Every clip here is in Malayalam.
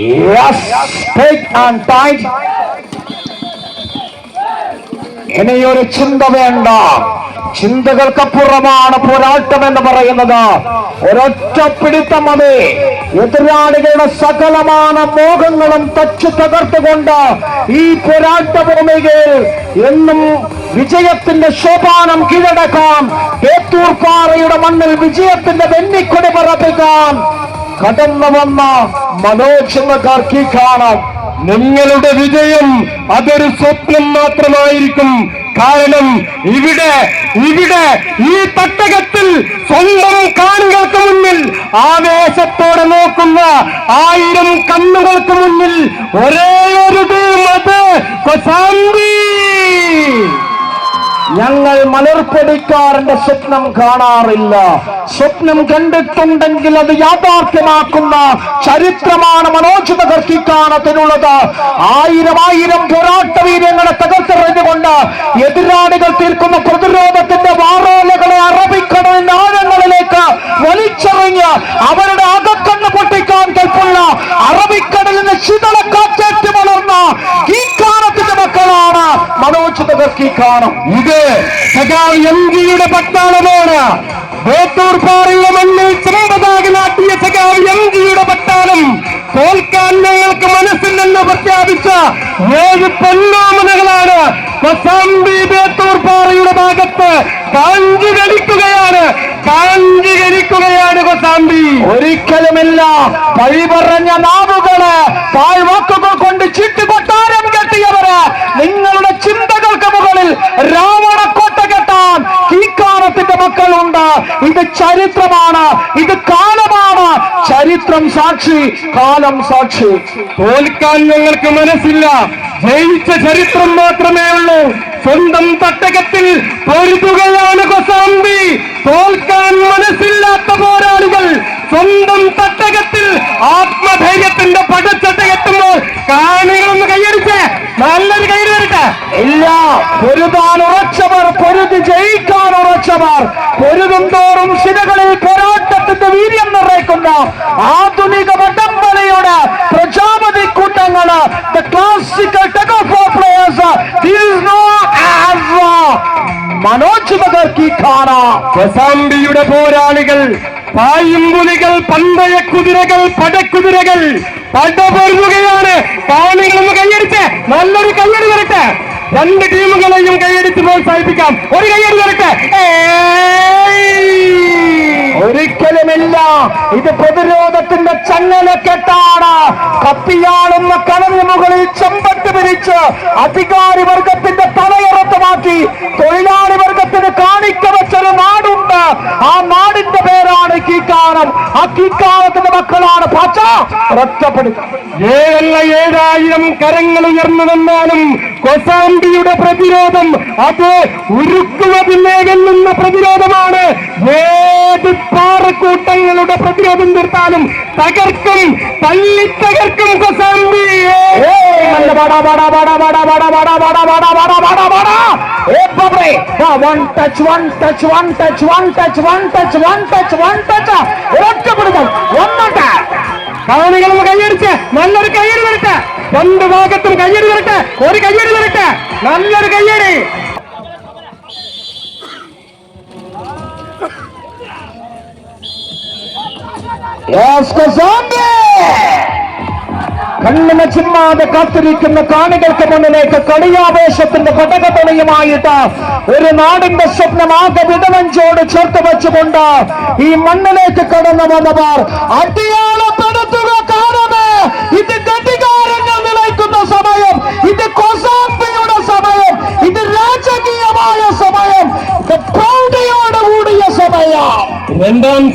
Take and bite. ഇനിയൊരു ചിന്ത വേണ്ട. ചിന്തകൾക്കപ്പുറമാണ് പോരാട്ടം എന്ന് പറയുന്നത്. ഒരൊറ്റ പിടിത്തം മതി. എതിരാളികളുടെ സകലமான മോഹങ്ങളും തച്ചു തകർത്തുകൊണ്ട് ഈ പോരാട്ട ഭൂമികയിൽ എന്നും വിജയത്തിന്റെ ശോഭാനം കീഴടക്കാം. പേത്തൂർപ്പാറയുടെ മണ്ണിൽ വിജയത്തിന്റെ വെന്നിക്കൊടി പറപ്പിക്കാൻ കടന്നു വന്ന മനോജ് എന്ന കാർക്കി കാണാം. നിങ്ങളുടെ വിജയം അതൊരു സ്വപ്നം മാത്രമായിരിക്കും. കാരണം ഇവിടെ ഇവിടെ ഈ തട്ടകത്തിൽ സ്വന്തം കാണികൾക്ക് മുന്നിൽ ആവേശത്തോടെ നോക്കുന്ന ആയിരം കണ്ണുകൾക്ക് മുന്നിൽ ഒരേ ഒരു അത്. കൊസാമ്പി ഞങ്ങൾ മലർപ്പൊടിക്കാരന്റെ സ്വപ്നം കാണാറില്ല. സ്വപ്നം കണ്ടിട്ടുണ്ടെങ്കിൽ അത് യാഥാർത്ഥ്യമാക്കുന്ന ചരിത്രമാണ് മനോജ് തകർത്തിക്കാണത്തിനുള്ളത് ആയിരം ആയിരം പോരാട്ട വീര്യങ്ങളെ തകർത്തെറിഞ്ഞുകൊണ്ട് എതിരാളികൾ തീർക്കുന്ന പ്രതിരോധത്തിന്റെ വാറോലകളെ അറബിക്കടലിന്റെ ആഴങ്ങളിലേക്ക് വലിച്ചെറിഞ്ഞ് അവരുടെ മനോജ് കാണും. ഇത് സഖാവ് എം ജിയുടെ പട്ടാളമാണ്. വേട്ടൂർ പാറയുടെ മണ്ണിൽ ചെമ്പതാകി നാട്ടിയ സഖാവ് എം ജിയുടെ പട്ടാളം. തോൽക്കാൻ ഞങ്ങൾക്ക് മനസ്സില്ലെന്ന് പ്രഖ്യാപിച്ച ഏഴ് പൊന്നോമനകളാണ്. കൊസാമ്പി ബേത്തൂർ പാറയുടെ ഭാഗത്ത് കാഞ്ചി കളിക്കുകയാണ് കാഞ്ചി കളിക്കുകയാണ് കൊസാമ്പി ഒരിക്കലുമില്ല. പഴി പറഞ്ഞ നാവുകൾ താഴ്വാക്കുകൾ കൊണ്ട് ചിട്ടുപൊട്ടാരം കെട്ടിയവര് നിങ്ങളുടെ ഇത് ചരിത്രമാണ് ഇത് കാലമാണ്. ചരിത്രം സാക്ഷി കാലം സാക്ഷി. തോൽക്കാൻ ഞങ്ങൾക്ക് മനസ്സില്ല. ജയിച്ച ചരിത്രം മാത്രമേ ഉള്ളൂ. സ്വന്തം തട്ടകത്തിൽ പൊരുതുകയാണ് കൊസാമ്പി. തോൽക്കാൻ മനസ്സില്ലാത്ത പോരാളികൾ സ്വന്തം തട്ടകത്തിൽ ആത്മധൈര്യത്തിന്റെ പടച്ചട്ട എത്തുമ്പോൾ കാണികളൊന്ന് കൈയടിച്ച്. നല്ലൊരു കൈ വരട്ടെ. ഇല്ല പൊരുതാൻ ഉറച്ചവർ പൊരുതി ജയിക്കാൻ മനുഷ്യമാർ പൊരുതും തോറും ശിലകളിൽ പോരാട്ടത്തിന്റെ വീര്യം നിറയ്ക്കുന്ന ആധുനിക വടംവലയുടെ പ്രജാപതി കൂട്ടങ്ങൾ. Classical tug of players Manoj മകർക്കി പോരാളികൾ പായുംപുലികൾ പന്തയ കുതിരകൾ പടക്കുതിരകൾ പടപൊരുകയാണ് പാളികളൊന്ന് കൈയടിച്ച് നല്ലൊരു കയ്യടി വരട്ടെ. രണ്ട് ടീമുകളെയും കൈയടിച്ച് പ്രോത്സാഹിപ്പിക്കാം. ഒരു കൈയടി വരട്ടെ! ഒരിക്കലുമില്ല. ഇത് പ്രതിരോധത്തിന്റെ ചങ്ങലക്കെട്ടാണ് കത്തിയാളുന്ന കടലിന് മുകളിൽ ചെമ്പട്ട് പിരിച്ച് അധികാരി വർഗത്തിന്റെ തലയുറത്ത് മാറ്റി തൊഴിലാളി വർഗത്തിന് കാണിക്ക വെച്ചൊരു നാടുണ്ട്. ആ നാടിന്റെ പേരാണ് കീക്കാനം ആ പാച്ച ഒറ്റപ്പെടുത്തുക ഏഴല്ല ഏഴായിരം കരങ്ങൾ ഉയർന്നു നിന്നാലും കൊസാമ്പിയുടെ പ്രതിരോധം അത് ഉരുക്കുവതിലേകെല്ലുന്ന പ്രതിരോധമാണ് ഏത് പാറക്കൂട്ടങ്ങളുടെ പ്രതിരോധം തീർത്താലും തകർക്കും തള്ളി തകർക്കും കൊസാമ്പി നല്ല ബട ബട ബട വൺ ടച്ച് ബട ബട ബട ബട ബട ബട ഏ ബാബറേ one touch one touch one touch one touch one touch one touch one touch കാണികളൊന്ന് കൈയടിച്ച് നല്ലൊരു കയ്യടി വരട്ടെ രണ്ട് ഭാഗത്തും കയ്യടി വരട്ടെ ഒരു കയ്യടി വരട്ടെ നല്ലൊരു കയ്യടി Yes, Kazambi! കണ്ണിന് ചിമ്മാതെ കാത്തിരിക്കുന്ന കാണികൾക്ക് മുന്നിലേക്ക് കളിയാവേശത്തിന്റെ പതക തുണിയുമായിട്ട് ഒരു നാടിന്റെ സ്വപ്നം ആകെ വിടവഞ്ചോട് ചേർത്ത് വെച്ചുകൊണ്ട് ഈ മണ്ണിലേക്ക് കടന്നു വന്നവർ അടിയാളപ്പെടുത്തുക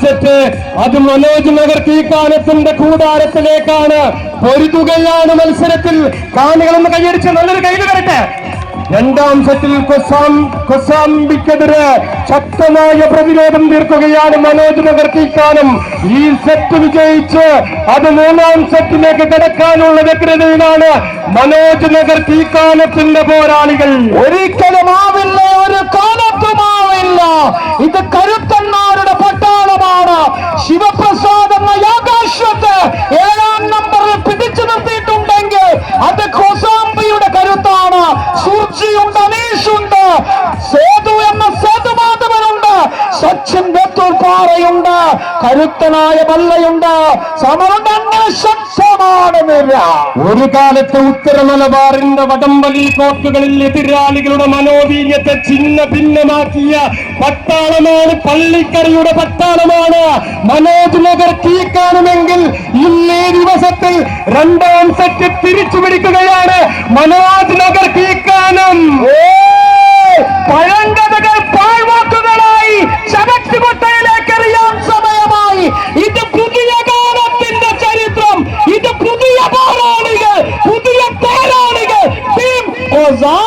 സെറ്റ് അത് മനോജ് നഗർ തീക്കാനത്തിന്റെ കൂടാരത്തിലേക്കാണ്. പൊരുതുകയാണ് മത്സരത്തിൽ. കാണികളൊന്ന് കൈയടിച്ച് നല്ലൊരു കയ്യിൽ വരട്ടെ രണ്ടാം സെറ്റിൽ കൊസാം കൊസാംബിക്കെതിരെ ശക്തമായ പ്രതിരോധം തീർക്കുകയാണ് മനോജ് നഗർ തീക്കാനം ഈ സെറ്റ് വിജയിച്ച് അത് മൂന്നാം സെറ്റിലേക്ക് കിടക്കാനുള്ള വ്യഗ്രതയിലാണ് മനോജ് നഗർ തീക്കാനത്തിന്റെ പോരാളികൾ. ഒരിക്കലും ആവില്ല ഒരു കാലത്തുമാവില്ല ഇത് കരുത്തന്മാരുടെ ശിവപ്രസാദ് എന്ന യാകാശ്വത്ത് ഏഴാം കരുത്തനായ തന്നെ ശക്തമാണ് നിര ഒരു കാലത്ത് ഉത്തര മലബാറിന്റെ വടംവലി കോർട്ടുകളിൽ എതിരാളികളുടെ മനോവീര്യത്തെ ചിഹ്ന ഭിന്നമാക്കിയ പട്ടാളമാണ് പള്ളിക്കരയുടെ പട്ടാളമാണ്. മനോജ് നഗർ കീക്കാനുമെങ്കിൽ ഇന്നേ ദിവസത്തിൽ രണ്ടാം സെറ്റ് തിരിച്ചു പിടിക്കുകയാണ് മനോജ് Vaughn.